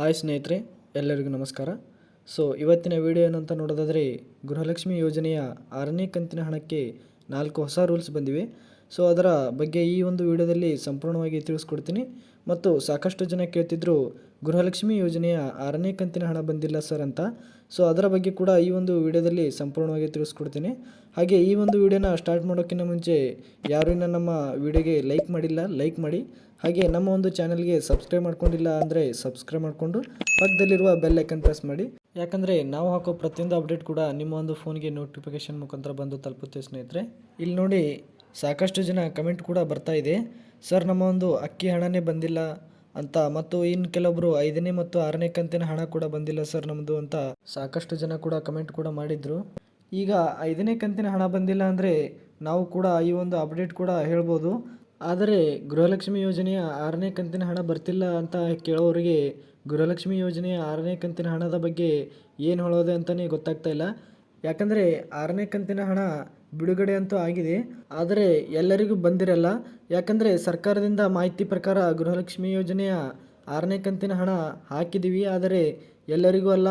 Hi ಸ್ನೇಹಿತರೆ, ಎಲ್ಲರಿಗೂ ನಮಸ್ಕಾರ. ಸೊ ಇವತ್ತಿನ ವಿಡಿಯೋ ಏನಂತ ನೋಡೋದಾದರೆ ಗೃಹಲಕ್ಷ್ಮಿ ಯೋಜನೆಯ ಆರನೇ ಕಂತಿನ ಹಣಕ್ಕೆ ನಾಲ್ಕು ಹೊಸ ರೂಲ್ಸ್ ಬಂದಿವೆ. ಸೊ ಅದರ ಬಗ್ಗೆ ಈ ಒಂದು ವಿಡಿಯೋದಲ್ಲಿ ಸಂಪೂರ್ಣವಾಗಿ ತಿಳಿಸ್ಕೊಡ್ತೀನಿ. ಮತ್ತು ಸಾಕಷ್ಟು ಜನ ಕೇಳ್ತಿದ್ರು, ಗೃಹಲಕ್ಷ್ಮಿ ಯೋಜನೆಯ ಆರನೇ ಕಂತಿನ ಹಣ ಬಂದಿಲ್ಲ ಸರ್ ಅಂತ. ಸೊ ಅದರ ಬಗ್ಗೆ ಕೂಡ ಈ ಒಂದು ವಿಡಿಯೋದಲ್ಲಿ ಸಂಪೂರ್ಣವಾಗಿ ತಿಳಿಸ್ಕೊಡ್ತೀನಿ. ಹಾಗೆ ಈ ಒಂದು ವಿಡಿಯೋನ ಸ್ಟಾರ್ಟ್ ಮಾಡೋಕ್ಕಿಂತ ಮುಂಚೆ ಯಾರು ನಮ್ಮ ವಿಡಿಯೋಗೆ ಲೈಕ್ ಮಾಡಿಲ್ಲ, ಲೈಕ್ ಮಾಡಿ. ಹಾಗೆ ನಮ್ಮ ಒಂದು ಚಾನಲ್ಗೆ ಸಬ್ಸ್ಕ್ರೈಬ್ ಮಾಡ್ಕೊಂಡಿಲ್ಲ ಅಂದರೆ ಸಬ್ಸ್ಕ್ರೈಬ್ ಮಾಡಿಕೊಂಡು ಪಕ್ಕದಲ್ಲಿರುವ ಬೆಲ್ ಐಕನ್ ಪ್ರೆಸ್ ಮಾಡಿ. ಯಾಕಂದರೆ ನಾವು ಹಾಕೋ ಪ್ರತಿಯೊಂದು ಅಪ್ಡೇಟ್ ಕೂಡ ನಿಮ್ಮ ಒಂದು ಫೋನ್ಗೆ ನೋಟಿಫಿಕೇಶನ್ ಮುಖಾಂತರ ಬಂದು ತಲುಪುತ್ತೆ ಸ್ನೇಹಿತರೆ. ಇಲ್ಲಿ ನೋಡಿ ಸಾಕಷ್ಟು ಜನ ಕಮೆಂಟ್ ಕೂಡ ಬರ್ತಾ ಇದೆ. ಸರ್, ನಮ್ಮ ಒಂದು ಅಕ್ಕಿ ಹಣನೇ ಬಂದಿಲ್ಲ ಅಂತ ಮತ್ತು ಇನ್ನು ಕೆಲವೊಬ್ಬರು ಐದನೇ ಮತ್ತು ಆರನೇ ಕಂತಿನ ಹಣ ಕೂಡ ಬಂದಿಲ್ಲ ಸರ್ ನಮ್ಮದು ಅಂತ ಸಾಕಷ್ಟು ಜನ ಕೂಡ ಕಮೆಂಟ್ ಕೂಡ ಮಾಡಿದರು. ಈಗ ಐದನೇ ಕಂತಿನ ಹಣ ಬಂದಿಲ್ಲ ಅಂದರೆ ನಾವು ಕೂಡ ಈ ಒಂದು ಅಪ್ಡೇಟ್ ಕೂಡ ಹೇಳ್ಬೋದು. ಆದರೆ ಗೃಹಲಕ್ಷ್ಮಿ ಯೋಜನೆಯ ಆರನೇ ಕಂತಿನ ಹಣ ಬರ್ತಿಲ್ಲ ಅಂತ ಕೇಳೋರಿಗೆ ಗೃಹಲಕ್ಷ್ಮಿ ಯೋಜನೆಯ ಆರನೇ ಕಂತಿನ ಹಣದ ಬಗ್ಗೆ ಏನು ಹೇಳೋದು ಅಂತಲೇ ಗೊತ್ತಾಗ್ತಾ ಇಲ್ಲ. ಯಾಕಂದರೆ ಆರನೇ ಕಂತಿನ ಹಣ ಬಿಡುಗಡೆ ಅಂತೂ ಆಗಿದೆ. ಆದರೆ ಎಲ್ಲರಿಗೂ ಬಂದಿರಲ್ಲ. ಯಾಕಂದರೆ ಸರ್ಕಾರದಿಂದ ಮಾಹಿತಿ ಪ್ರಕಾರ ಗೃಹಲಕ್ಷ್ಮಿ ಯೋಜನೆಯ ಆರನೇ ಕಂತಿನ ಹಣ ಹಾಕಿದ್ದೀವಿ ಆದರೆ ಎಲ್ಲರಿಗೂ ಅಲ್ಲ.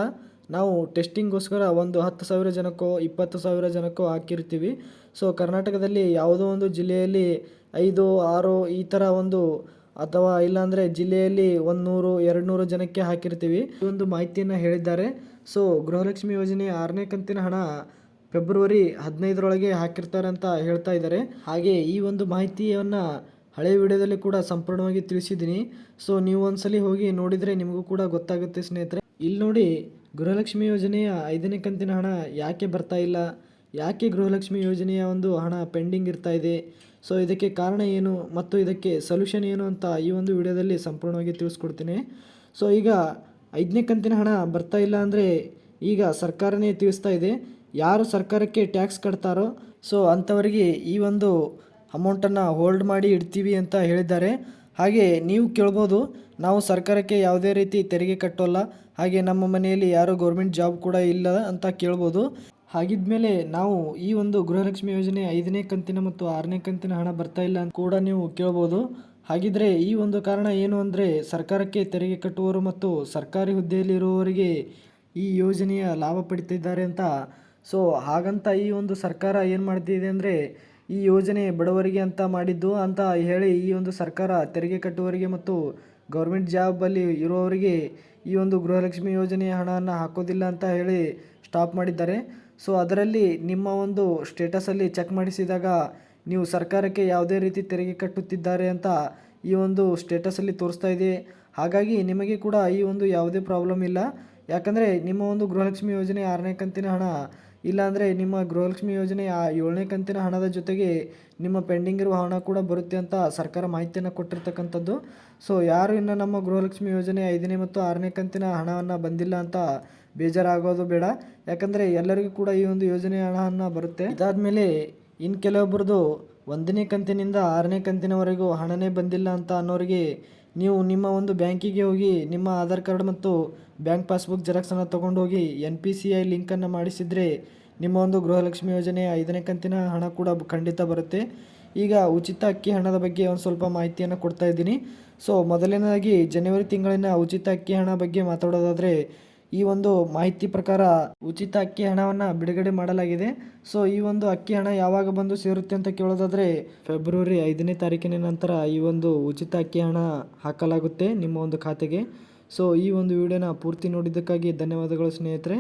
ನಾವು ಟೆಸ್ಟಿಂಗ್ಗೋಸ್ಕರ ಒಂದು ಹತ್ತು ಸಾವಿರ ಜನಕ್ಕೋ, ಇಪ್ಪತ್ತು ಸಾವಿರ ಜನಕ್ಕೋ ಹಾಕಿರ್ತೀವಿ. ಸೊ, ಕರ್ನಾಟಕದಲ್ಲಿ ಯಾವುದೋ ಒಂದು ಜಿಲ್ಲೆಯಲ್ಲಿ ಐದು, ಆರು ಈ ಥರ ಒಂದು ಅಥವಾ ಇಲ್ಲಾಂದರೆ ಜಿಲ್ಲೆಯಲ್ಲಿ ಒಂದು ನೂರು ಎರಡು ನೂರು ಜನಕ್ಕೆ ಹಾಕಿರ್ತೀವಿ. ಈ ಒಂದು ಮಾಹಿತಿಯನ್ನು ಹೇಳಿದ್ದಾರೆ. ಸೊ, ಗೃಹಲಕ್ಷ್ಮಿ ಯೋಜನೆಯ ಆರನೇ ಕಂತಿನ ಹಣ ಫೆಬ್ರವರಿ ಹದಿನೈದರೊಳಗೆ ಹಾಕಿರ್ತಾರೆ ಅಂತ ಹೇಳ್ತಾ ಇದ್ದಾರೆ. ಹಾಗೆ ಈ ಒಂದು ಮಾಹಿತಿಯನ್ನು ಹಳೆ ವಿಡಿಯೋದಲ್ಲಿ ಕೂಡ ಸಂಪೂರ್ಣವಾಗಿ ತಿಳಿಸಿದ್ದೀನಿ. ಸೊ ನೀವು ಒಂದ್ಸಲಿ ಹೋಗಿ ನೋಡಿದರೆ ನಿಮಗೂ ಕೂಡ ಗೊತ್ತಾಗುತ್ತೆ ಸ್ನೇಹಿತರೆ. ಇಲ್ಲಿ ನೋಡಿ, ಗೃಹಲಕ್ಷ್ಮಿ ಯೋಜನೆಯ ಐದನೇ ಕಂತಿನ ಹಣ ಯಾಕೆ ಬರ್ತಾ ಇಲ್ಲ? ಯಾಕೆ ಗೃಹಲಕ್ಷ್ಮಿ ಯೋಜನೆಯ ಒಂದು ಹಣ ಪೆಂಡಿಂಗ್ ಇರ್ತಾ ಇದೆ? ಸೊ ಇದಕ್ಕೆ ಕಾರಣ ಏನು ಮತ್ತು ಇದಕ್ಕೆ ಸೊಲ್ಯೂಷನ್ ಏನು ಅಂತ ಈ ಒಂದು ವಿಡಿಯೋದಲ್ಲಿ ಸಂಪೂರ್ಣವಾಗಿ ತಿಳಿಸ್ಕೊಡ್ತೀನಿ. ಸೊ ಈಗ ಐದನೇ ಕಂತಿನ ಹಣ ಬರ್ತಾ ಇಲ್ಲ ಅಂದರೆ ಈಗ ಸರ್ಕಾರನೇ ತಿಳಿಸ್ತಾ ಇದೆ. ಯಾರು ಸರ್ಕಾರಕ್ಕೆ ಟ್ಯಾಕ್ಸ್ ಕಟ್ತಾರೋ, ಸೊ ಅಂಥವರಿಗೆ ಈ ಒಂದು ಅಮೌಂಟನ್ನು ಹೋಲ್ಡ್ ಮಾಡಿ ಇಡ್ತೀವಿ ಅಂತ ಹೇಳಿದ್ದಾರೆ. ಹಾಗೆ ನೀವು ಕೇಳ್ಬೋದು, ನಾವು ಸರ್ಕಾರಕ್ಕೆ ಯಾವುದೇ ರೀತಿ ತೆರಿಗೆ ಕಟ್ಟೋಲ್ಲ, ಹಾಗೆ ನಮ್ಮ ಮನೆಯಲ್ಲಿ ಯಾರು ಗೌರ್ಮೆಂಟ್ ಜಾಬ್ ಕೂಡ ಇಲ್ಲ ಅಂತ ಕೇಳ್ಬೋದು. ಹಾಗಿದ್ಮೇಲೆ ನಾವು ಈ ಒಂದು ಗೃಹಲಕ್ಷ್ಮಿ ಯೋಜನೆ ಐದನೇ ಕಂತಿನ ಮತ್ತು ಆರನೇ ಕಂತಿನ ಹಣ ಬರ್ತಾ ಇಲ್ಲ ಅಂತ ಕೂಡ ನೀವು ಕೇಳ್ಬೋದು. ಹಾಗಿದ್ರೆ ಈ ಒಂದು ಕಾರಣ ಏನು ಅಂದರೆ ಸರ್ಕಾರಕ್ಕೆ ತೆರಿಗೆ ಕಟ್ಟುವವರು ಮತ್ತು ಸರ್ಕಾರಿ ಹುದ್ದೆಯಲ್ಲಿರುವವರಿಗೆ ಈ ಯೋಜನೆಯ ಲಾಭ ಪಡಿತಿದ್ದಾರೆ ಅಂತ ಸೊ ಹಾಗಂತ ಈ ಒಂದು ಸರ್ಕಾರ ಏನು ಮಾಡ್ತಿದೆ ಅಂದರೆ, ಈ ಯೋಜನೆ ಬಡವರಿಗೆ ಅಂತ ಮಾಡಿದ್ದು ಅಂತ ಹೇಳಿ ಈ ಒಂದು ಸರ್ಕಾರ ತೆರಿಗೆ ಕಟ್ಟುವವರಿಗೆ ಮತ್ತು ಗೌರ್ಮೆಂಟ್ ಜಾಬಲ್ಲಿ ಇರುವವರಿಗೆ ಈ ಒಂದು ಗೃಹಲಕ್ಷ್ಮಿ ಯೋಜನೆಯ ಹಣವನ್ನು ಹಾಕೋದಿಲ್ಲ ಅಂತ ಹೇಳಿ ಸ್ಟಾಪ್ ಮಾಡಿದ್ದಾರೆ. ಸೊ ಅದರಲ್ಲಿ ನಿಮ್ಮ ಒಂದು ಸ್ಟೇಟಸಲ್ಲಿ ಚೆಕ್ ಮಾಡಿಸಿದಾಗ ನೀವು ಸರ್ಕಾರಕ್ಕೆ ಯಾವುದೇ ರೀತಿ ತೆರಿಗೆ ಕಟ್ಟುತ್ತಿದ್ದಾರೆ ಅಂತ ಈ ಒಂದು ಸ್ಟೇಟಸಲ್ಲಿ ತೋರಿಸ್ತಾ ಇದೆ. ಹಾಗಾಗಿ ನಿಮಗೆ ಕೂಡ ಈ ಒಂದು ಯಾವುದೇ ಪ್ರಾಬ್ಲಮ್ ಇಲ್ಲ. ಯಾಕಂದರೆ ನಿಮ್ಮ ಒಂದು ಗೃಹಲಕ್ಷ್ಮಿ ಯೋಜನೆ ಆರನೇ ಕಂತಿನ ಹಣ ಇಲ್ಲಾಂದರೆ ನಿಮ್ಮ ಗೃಹಲಕ್ಷ್ಮಿ ಯೋಜನೆ ಆ ಏಳನೇ ಕಂತಿನ ಹಣದ ಜೊತೆಗೆ ನಿಮ್ಮ ಪೆಂಡಿಂಗ್ ಇರುವ ಹಣ ಕೂಡ ಬರುತ್ತೆ ಅಂತ ಸರ್ಕಾರ ಮಾಹಿತಿಯನ್ನು ಕೊಟ್ಟಿರ್ತಕ್ಕಂಥದ್ದು. ಸೊ ಯಾರು ಇನ್ನು ನಮ್ಮ ಗೃಹಲಕ್ಷ್ಮಿ ಯೋಜನೆ ಐದನೇ ಮತ್ತು ಆರನೇ ಕಂತಿನ ಹಣವನ್ನು ಬಂದಿಲ್ಲ ಅಂತ ಬೇಜಾರಾಗೋದು ಬೇಡ. ಯಾಕಂದರೆ ಎಲ್ಲರಿಗೂ ಕೂಡ ಈ ಒಂದು ಯೋಜನೆ ಹಣವನ್ನು ಬರುತ್ತೆ. ಇದಾದಮೇಲೆ ಇನ್ನು ಕೆಲವೊಬ್ಬರದು ಒಂದನೇ ಕಂತಿನಿಂದ ಆರನೇ ಕಂತಿನವರೆಗೂ ಹಣನೇ ಬಂದಿಲ್ಲ ಅಂತ ಅನ್ನೋರಿಗೆ ನೀವು ನಿಮ್ಮ ಒಂದು ಬ್ಯಾಂಕಿಗೆ ಹೋಗಿ ನಿಮ್ಮ ಆಧಾರ್ ಕಾರ್ಡ್ ಮತ್ತು ಬ್ಯಾಂಕ್ ಪಾಸ್ಬುಕ್ ಜೆರಾಕ್ಸನ್ನು ತೊಗೊಂಡು ಹೋಗಿ ಎನ್ ಪಿ ಸಿ ಐ ಲಿಂಕನ್ನು ಮಾಡಿಸಿದರೆ ನಿಮ್ಮ ಒಂದು ಗೃಹಲಕ್ಷ್ಮಿ ಯೋಜನೆಯ ಐದನೇ ಕಂತಿನ ಹಣ ಕೂಡ ಖಂಡಿತ ಬರುತ್ತೆ. ಈಗ ಉಚಿತ ಅಕ್ಕಿ ಹಣದ ಬಗ್ಗೆ ಒಂದು ಸ್ವಲ್ಪ ಮಾಹಿತಿಯನ್ನು ಕೊಡ್ತಾ ಇದ್ದೀನಿ. ಸೊ ಮೊದಲನೇದಾಗಿ ಜನವರಿ ತಿಂಗಳಿನ ಉಚಿತ ಅಕ್ಕಿ ಹಣ ಬಗ್ಗೆ ಮಾತಾಡೋದಾದರೆ ಈ ಒಂದು ಮಾಹಿತಿ ಪ್ರಕಾರ ಉಚಿತ ಅಕ್ಕಿ ಹಣವನ್ನು ಬಿಡುಗಡೆ ಮಾಡಲಾಗಿದೆ. ಸೊ ಈ ಒಂದು ಅಕ್ಕಿ ಹಣ ಯಾವಾಗ ಬಂದು ಸೇರುತ್ತೆ ಅಂತ ಕೇಳೋದಾದರೆ ಫೆಬ್ರವರಿ ಐದನೇ ತಾರೀಕಿನ ನಂತರ ಈ ಒಂದು ಉಚಿತ ಅಕ್ಕಿ ಹಣ ಹಾಕಲಾಗುತ್ತೆ ನಿಮ್ಮ ಒಂದು ಖಾತೆಗೆ. ಸೊ ಈ ಒಂದು ವಿಡಿಯೋನ ಪೂರ್ತಿ ನೋಡಿದ್ದಕ್ಕಾಗಿ ಧನ್ಯವಾದಗಳು ಸ್ನೇಹಿತರೆ.